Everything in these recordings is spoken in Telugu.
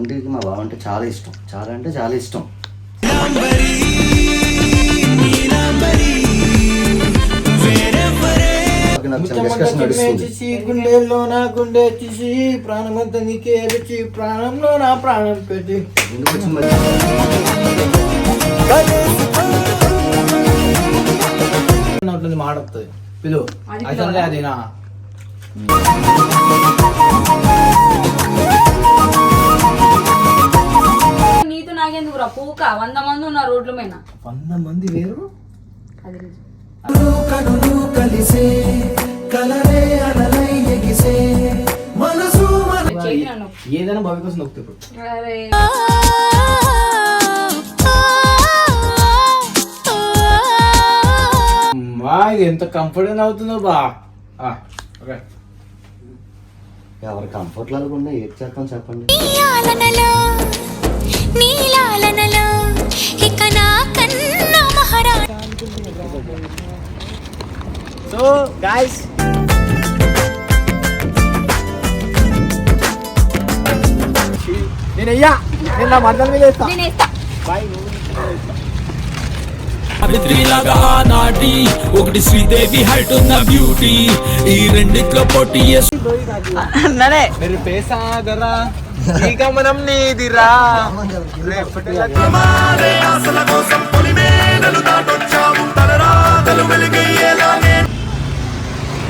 పండుగకి మా బావ అంటే చాలా ఇష్టం. చాలా అంటే చాలా ఇష్టం. గుండెల్లో నా గుండె తీసి ప్రాణమంతా నీకే రుచి ప్రాణంలో నా ప్రాణం పెట్టి? ఉంటుంది మాట వస్తుంది పిలు? అది నా. నీతో నాకెందుకు రా పూక. వంద మంది ఉన్నారు రోడ్ల మీద. వంద మంది వేరు? నన్ను. ఏదైనా భవి కోసం నొక్కుతాయి ఇప్పుడు. అరే. మా ఇది ఎంత కంఫర్టబుల్ అవుతుందో బా. ఆ, ఓకే. ఎవరి కంఫర్ట్ లేకుండా ఏది చేస్తాం చెప్పండి. నీలాలనలో. ఇక నా కన్నా మహారా సో గాయస్ నేను అయ్యా నేను నా మందల మీద వేస్తా. నేను వేస్తా. బాయ్ సావిత్రిలాగా ఆనాటి ఒకటి శ్రీదేవి హైట్ ఉన్న బ్యూటీ ఈ రెండిట్లో పోటీ చేసు మీరు పేసా దరా ఈ గమనం నీదిరా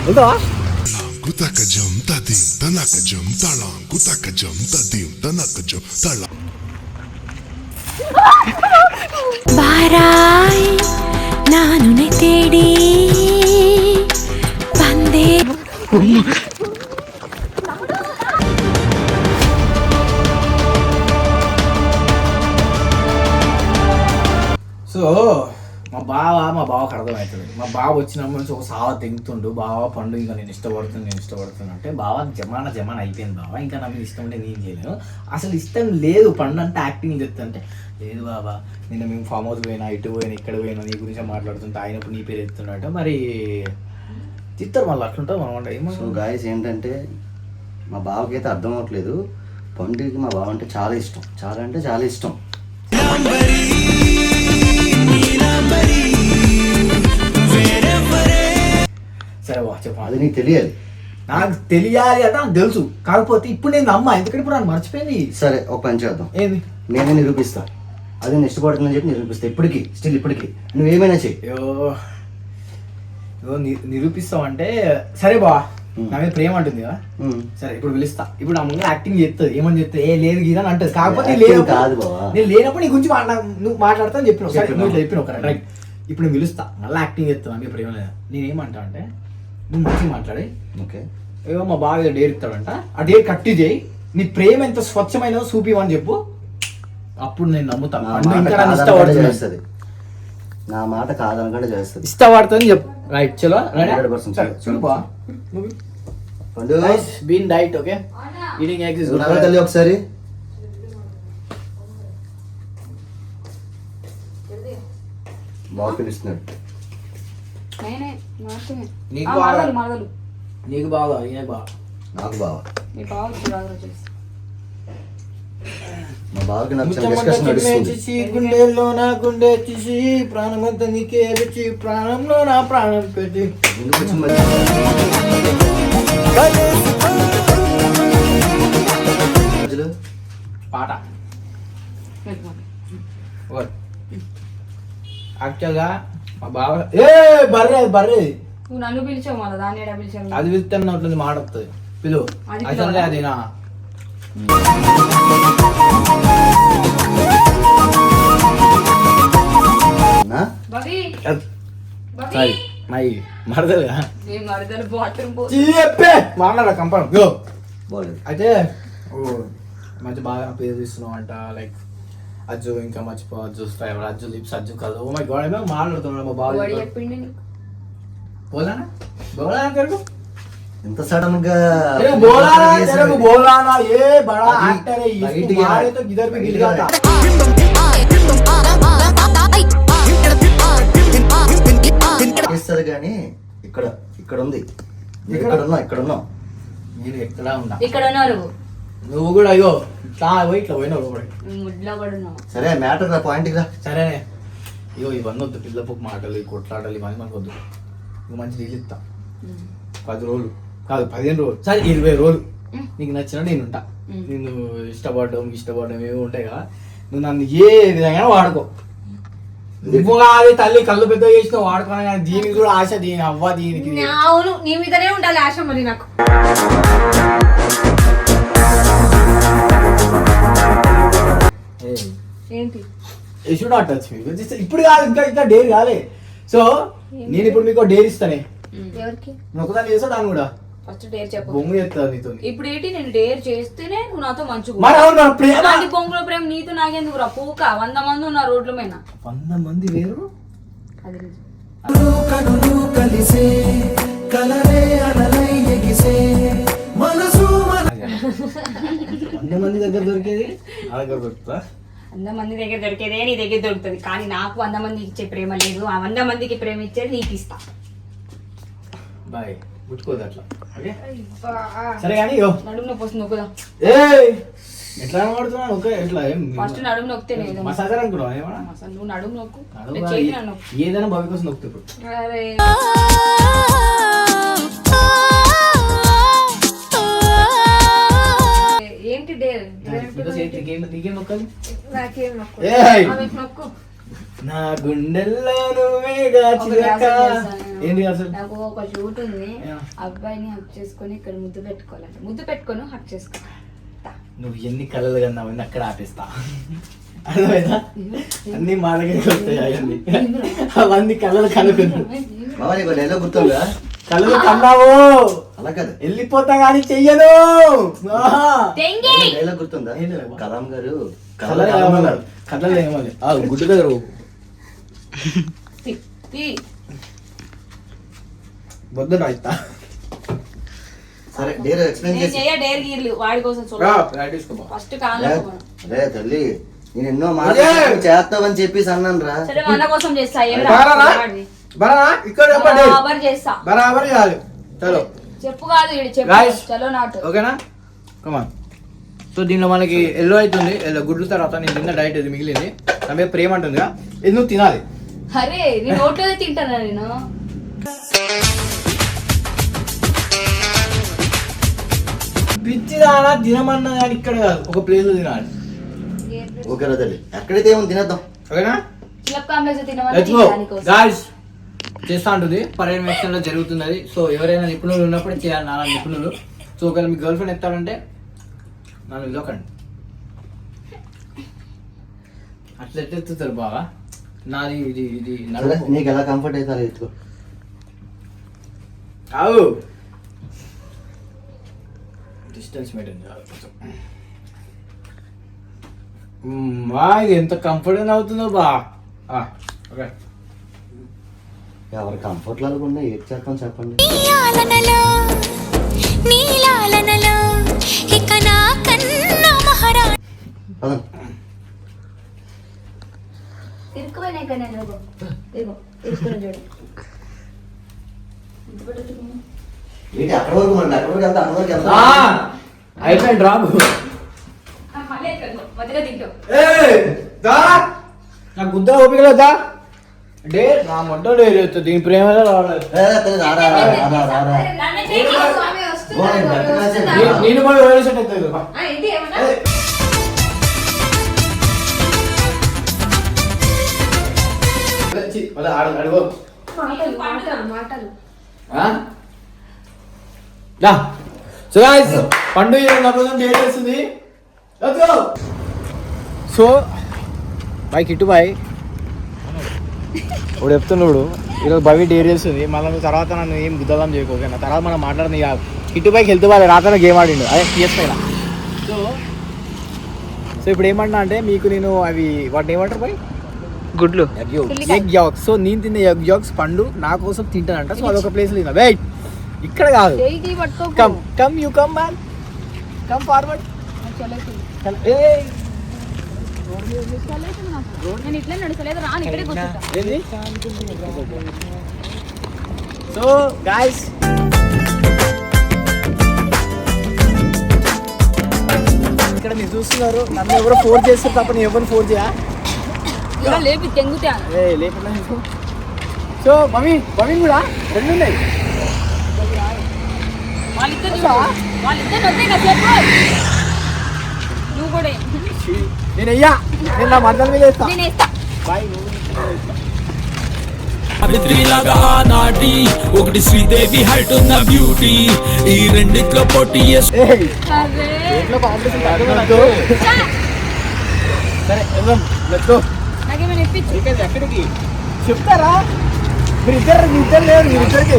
వెళ్తావా Kutakajam tadim tanakajam talang kutakajam tadim tanakajam talang ಬಾರಾಯ್ ನಾನು ನೆತ್ತೇಡಿ ಬಂದೆ సో మా బావ మా బావకు అర్థమవుతుంది మా బావ వచ్చినప్పటి నుంచి ఒక సావ తెంగుతుండు. బావ పండు ఇంకా నేను ఇష్టపడుతుంది నేను ఇష్టపడుతున్నా అంటే బావ జమాన జమాన అయిపోయింది బావ. ఇంకా నాకు ఇష్టం ఉంటే నేను చేయలేను. అసలు ఇష్టం లేదు పండు అంటే యాక్టింగ్ చెప్తుంటే లేదు బాబా నిన్న మేము ఫామ్ హౌస్ పోయినా ఇటు పోయినా ఇక్కడ పోయినా నీ గురించి మాట్లాడుతుంటే ఆయన ఇప్పుడు నీ పేరు ఎత్తున్నట్టు మరి చిత్తరు మళ్ళీ అట్లుంటుంది మనం అంటే ఏమో సో గాయస్ ఏంటంటే మా బావకి అయితే అర్థం అవ్వట్లేదు. పండుగకి మా బావ అంటే చాలా ఇష్టం. చాలా అంటే చాలా ఇష్టం. సరే బా చెప్పాలి అది నీకు తెలియాలి. నాకు తెలియాలి అంటే నాకు తెలుసు. కాకపోతే ఇప్పుడు నేను నమ్మ. ఎందుకంటే ఇప్పుడు నాకు మర్చిపోయింది. సరే ఒక పని చేద్దాం. ఏంది? నేనే నిరూపిస్తా. అది నేను ఇష్టపడుతుందని చెప్పి నిరూపిస్తా. ఇప్పటికి స్టిల్ ఇప్పటికి. నువ్వేమైనా చెయ్యి. అయ్యో. ఇగో ని- నిరూపిస్తావంటే సరే బా. నా మీద ప్రేమ అంటుంది కదా. సరే ఇప్పుడు పిలుస్తా. ఇప్పుడు నా ముందు యాక్టింగ్ చేస్తుంది ఏమని చెప్తే ఏ లేదు గీదని అంటది. కాకపోతే లేనప్పుడు కాదు. నేను లేనప్పుడు నీ గురించి మాట్లా నువ్వు మాట్లాడతాను చెప్పిన సరే చెప్పినా. నువ్వు ఇట్లా చెప్పిన ఒక రైట్ ఇప్పుడు నేను పిలుస్తా. మళ్ళీ యాక్టింగ్ చేస్తాను అంటే ప్రేమ లేదా. నేను ఏమంటా అంటే నువ్వు మంచిగా మాట్లాడి. ఓకే. ఏమో మా బాగా డేర్ ఇస్తాడంట. ఆ డేర్ కట్టి చేయి. నీ ప్రేమ ఎంత స్వచ్ఛమైనదో చూపివని చెప్పు. అప్పుడు నేను నమ్ముతాను నా మాట కాదనకుండా చేస్తుంది. ఇష్టపడుతుంది చెప్పు. రైట్ చలో 100% సరే చూడు బా. పండు. బీన్ డైట్ ఓకే ఈటింగ్ ఇస్ తల్లి ఒకసారి. బాగా పిలుస్తున్నాడు. నీకు. బాగా- నీకు బాగా ఈయనకు బాగా. నాకు బావ నీ బావ చూడాలి చేసి మా బావకి నచ్చిన డిస్కషన్ నడుస్తుంది. తీసి గుండెల్లో నా గుండె తీసి ప్రాణమంతా నీకే రుచి ప్రాణంలో నా ప్రాణం పెట్టి. పాట. యాక్చువల్గా మా బావ ఏ బర్రే బర్రే. నువ్వు నన్ను పిలిచావు మళ్ళీ దాన్ని ఎడ పిలిచావు? అది పిలుస్తాను ఉంటుంది మాట వస్తుంది పిలు. అది యాక్చువల్గా పిలవరా? అది నా నా? బవి సారీ బవి మై మరదలు నీ మరదలు బాత్రూమ్ పో చెప్పే మాట్లాడ కంపం గో బాగాలేదు అయితే ఓ మంచి బాగా పేరు తీస్తున్నావు అంట లైక్ అజ్జు ఇంకా మర్చిపో అజ్జు ఫేవర్ అజ్జు లిప్స్ అజ్జు కలు ఓ మై గాడ్ ఏమో మాట్లాడుతున్నాడు మా బాగా వాడు చెప్పిండి నీకు బోలానా బోలానా తెరుగు ఇంత సడన్గా చేస్తారు కానీ ఇక్కడ ఇక్కడ ఉంది. ఇక్కడ? ఉన్నా ఇక్కడ ఉన్నా నేను ఎక్కడ ఉన్నా? ఇక్కడ ఉన్నారు నువ్వు. కూడా అయ్యో ఇట్లా పోయి ఇట్లా పోయినావు కూడా సరే మ్యాటర్ రా పాయింట్ రా. సరేనే. అయ్యో ఇవన్నీ వద్దు పిల్లపు మాటలు కొట్లాటలు ఇవన్నీ మనకు వద్దు. మంచి డీల్ ఇస్తా. పది రోజులు. కాదు పదిహేను రోజులు. సరే ఇరవై రోజులు. నీకు నచ్చిన నేను ఉంటా. నేను ఇష్టపడడం ఇష్టపడడం ఏమి ఉంటాయి కదా. నువ్వు నన్ను ఏ విధంగా వాడుకో. నువ్వు కాదు తల్లి కళ్ళు పెద్ద చేసిన వాడుకోవాలి కానీ దీనికి కూడా ఆశ దీని అవ్వ దీనికి అవును నీ మీదనే ఉండాలి ఆశ మరి నాకు. ఏంటి? షుడ్ నాట్ టచ్ మీ ఇప్పుడు కాదు ఇంకా ఇంకా డేర్ కాలే. సో నేను ఇప్పుడు మీకు డేర్ ఇస్తానే. ఎవరికి? ఒకదాన్ని చేస్తా దాన్ని కూడా? ఫస్ట్ డేర్ చెప్పు. బొంగు చేస్తా నీతో. ఇప్పుడు ఏంటి? నేను డేర్ చేస్తేనే నువ్వు నాతో మంచిగా మరి అవును మరి ప్రేమ? అలాంటి పొంగుల ప్రేమ నీతో నాకెందుకు రా? పూక. వంద మంది ఉన్నారు రోడ్ల మీద. వంద మంది వేరు? అది. వంద మంది దగ్గర దొరికేది? నా దగ్గర దొరుకుతా వంద మంది దగ్గర దొరికేదే నీ దగ్గర దొరుకుతుంది. కానీ నాకు వంద మందికి ఇచ్చే ప్రేమ లేదు. ఆ వంద మందికి ప్రేమ ఇచ్చేది నీకు ఇస్తా బాయ్. ముట్టుకోదు అట్లా. ఓకే? సరే కానీ యో నడుము నొప్పి వస్తుంది నొక్కుదా ఏయ్! ఎట్లా కనబడుతున్నాను ఓకే ఎట్లా ఏం? ఫస్ట్ నడుము నొక్కితే నేను మసాజర్ అనుకున్నావు ఏమన్నా? నువ్వు నడుము నొక్కు. ఏదైనా కోసం నొక్కుతా ఇప్పుడు. అరే. ఏంటి డేర్ ఇంకా చేతి నీకేం నీకేం నొక్కాలి? నాకేం నొక్కు ఏయ్! ఆమెకు నొక్కు. నా గుండెల్లో నువ్వేగా చిలక ఏంటి అసలు నాకు ఒక షూట్ ఉంది. అబ్బాయిని హక్ చేసుకొని ఇక్కడ ముద్దు పెట్టుకోవాలంట. ముద్దు పెట్టుకొని హక్ చేసుకో. నువ్వు ఎన్ని కళలు కన్నా అవన్నీ అక్కడ ఆపేస్తా. అర్థమైందా? అన్ని మా దగ్గరికి వస్తాయి అవన్నీ. అవన్నీ కళలు కనుక్కున్నావు. బాబా నీకు డైలాగ్ గుర్తుందా? కళలు కన్నావు? అలా కదా. వెళ్ళిపోతా కానీ చెయ్యను. డైలాగ్ గుర్తుందా? కలాం గారు కళలు ఏమన్నారు కళలు ఏమన్నారు ఆ గుడ్డు దగ్గర. వద్దు నా ఇస్తా సరే డేర్ ఎక్స్ప్లెయిన్ నేను చేసి. చెయ్య డేర్ గీర్లు వాడి కోసం చూడ. ప్రాక్టీస్ కో ఫస్ట్ కాళ్ళు రే తల్లి నేను ఎన్నో చేస్తావని చెప్పేసి అన్నాను రా సరే మన కోసం చేస్తా ఏం? వాడిది. బరా ఇక్కడ చెప్పండి. బరాబర్ చేస్తా. బరాబర్ కాదు. చలో. చెప్పు కాదు ఈడు చెప్పు. Guys. చలో నాటు. ఓకేనా? కమాన్ సో దీనిలో మనకి ఎల్లో అవుతుంది ఎల్లో గుడ్లు తర్వాత నేను తిన్న డైట్ ఇది మిగిలింది. నా మీద ప్రేమ అంటుందిగా ఇది నువ్వు తినాలి. అరే నేను నోట్లోనే తింటానా నేను? పిచ్చి దానా తినమన్నా కానీ ఇక్కడ కాదు ఒక ప్లేస్లో తినాలి. ఓకే రా తల్లి. ఎక్కడైతే ఏమో తినేద్దాం. ఓకేనా? గాయ్స్ చేస్తా ఉంటుంది. పర్యవేక్షణలో జరుగుతున్నది. సో ఎవరైనా నిపుణులు ఉన్నప్పుడు చేయాలి నాన్న నిపుణులు. సో ఒకవేళ మీ గర్ల్ ఫ్రెండ్ ఎత్తారంటే నన్ను ఇదొకండి అట్లా ఎత్తెత్తుతారు బాగా నాది ఇది ఇది నీకు ఎలా కంఫర్ట్ అలా ఎత్తుకో. కావు. డిస్టెన్స్ మెయింటైన్ చేయాలి కొంచెం ఇది ఎంత కంఫర్టబుల్ అవుతుందో బా. ఆ, ఓకే. ఎవరి కంఫర్ట్ లేకుండా ఏది చేస్తాం చెప్పండి. ఏంటి అక్కడ వరకు అక్కడ వరకు వెళ్తా అక్కడ వరకు వెళ్తా ఆ, అయిపోయింది రాబు ఆ, మళ్ళీ ఎక్కడికో, మధ్యలో తింటావు ఏయ్, దా. నా గుద్ద ఓపిక లేదా? అంటే నా మొట్ట లేదు దీని ఓ, నేను కూడా ఆడు- అడుగు. మాటలు మాటలు మాటలు. ఆ? దా. సో guys, పండు నా కోసం డేట్ చేస్తుంది. సో బాయ్ కిట్టు బాయ్ ఇప్పుడు చెప్తున్నాడు ఈరోజు భవి డేర్ చేస్తుంది? మళ్ళీ తర్వాత నన్ను ఏం గుద్దలం చేయకు నా తర్వాత మనం మాట్లాడింది కాదు కిట్టు బాయ్కి వెళ్తూ బాయ్ రాత్రి గేమ్ ఆడిండు. అదే పిఎస్ పైన. సో సో ఇప్పుడు ఏమంటున్నా అంటే మీకు నేను అవి వాటిని ఏమంటారు బాయ్ గుడ్లు. ఎగ్ జాక్స్ సో నేను తిన్న ఎగ్ జాక్స్ పండు నా కోసం తింటానంట. సో అదొక ప్లేస్ తిన్నా. వెయిట్ ఇక్కడ కాదు. Come come you come man come forward so guys ఇక్కడ మీరు చూస్తున్నారు నన్ను ఎవరో ఫోర్స్ చేస్తారు తప్ప నేను ఎవరిని ఫోర్స్ చేయా? లేపి తెంగుతా. సో మమ్మీ మమ్మీ కూడా రెండు ఉన్నాయి. వాళ్ళిద్దరు వాళ్ళిద్దరు వస్తే కదా నువ్వు కూడా నేను అయ్యా నేను నా మందల మీద వేస్తా. నేను వేస్తా. బాయ్ నువ్వు సావిత్రిలాగా ఆనాటి ఒకటి శ్రీదేవి హైట్ ఉన్న బ్యూటీ ఈ రెండిట్లో పోటీ ఎక్కడికి చెప్తారా? మీరు ఇద్దరు ఇద్దరు లేరు మీరు ఇద్దరికి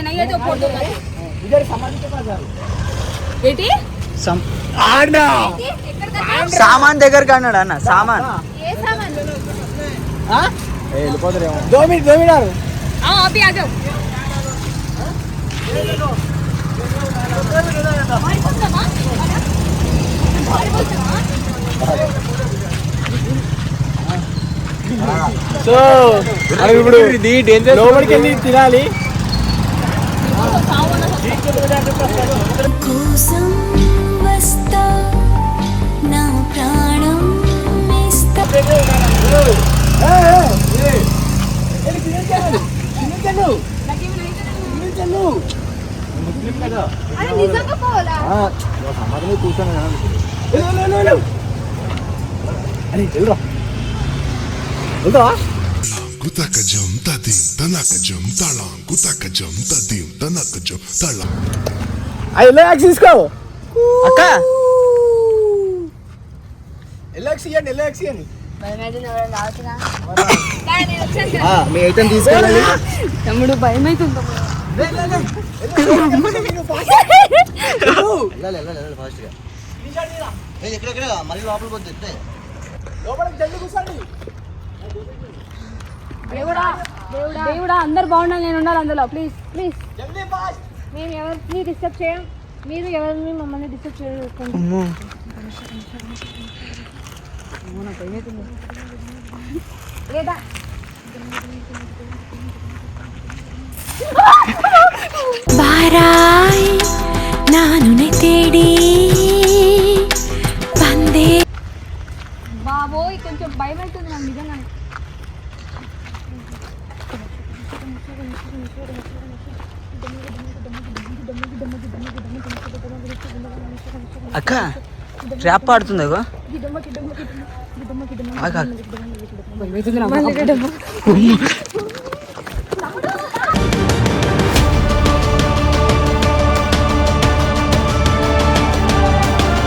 जो हमारा कार उधर है ना ये जो फोटो इधर समाधि के पास आ ఏంటి आना ఎక్కడ దగ్గర? సామాన్ దగ్గరకు అన్నాడు అన్న సామాన్ ఏ సామాన్ दो मिनट दो मिनट हाँ अभी आ जाओ మారిపోతామా? మారిపోతామా? సో ఇప్పుడు లోపలికి వెళ్ళి తినాలి కోసం వస్తా నా ప్రాణం ఇస్తా అరే నిజంగా పోవాలా అరే వెళ్ళరా వెళ్తావా Kutaka jam tadim tanaka jam talang kutaka jam tadim tanaka jam యాక్స్ తీసుకో అక్క ఎల్లో యాక్స్ ఇవ్వండి. మీ ఐటమ్ తీసుకెళ్ళాలి తమ్ముడు భయం అవుతుంది మళ్ళీ లోపల పోతే లోపలికి కూర్చోండి దేవుడా అందరు బాగుండాలి నేను ఉండాలి అందులో ప్లీజ్ ప్లీజ్ జల్దీ ఫాస్ట్ మేము ఎవరిని డిస్టర్బ్ చేయం మీరు ఎవరిని మమ్మల్ని డిస్టర్బ్ చేయకండి లేదా ಬಾರಾಯ್ ನಾನು ತೇಡಿ ಬಂದೆ బాబోయ్ కొంచెం భయం అవుతుంది నాకు నిజంగా అక్క ట్రాప్ ఆడుతుంది అగో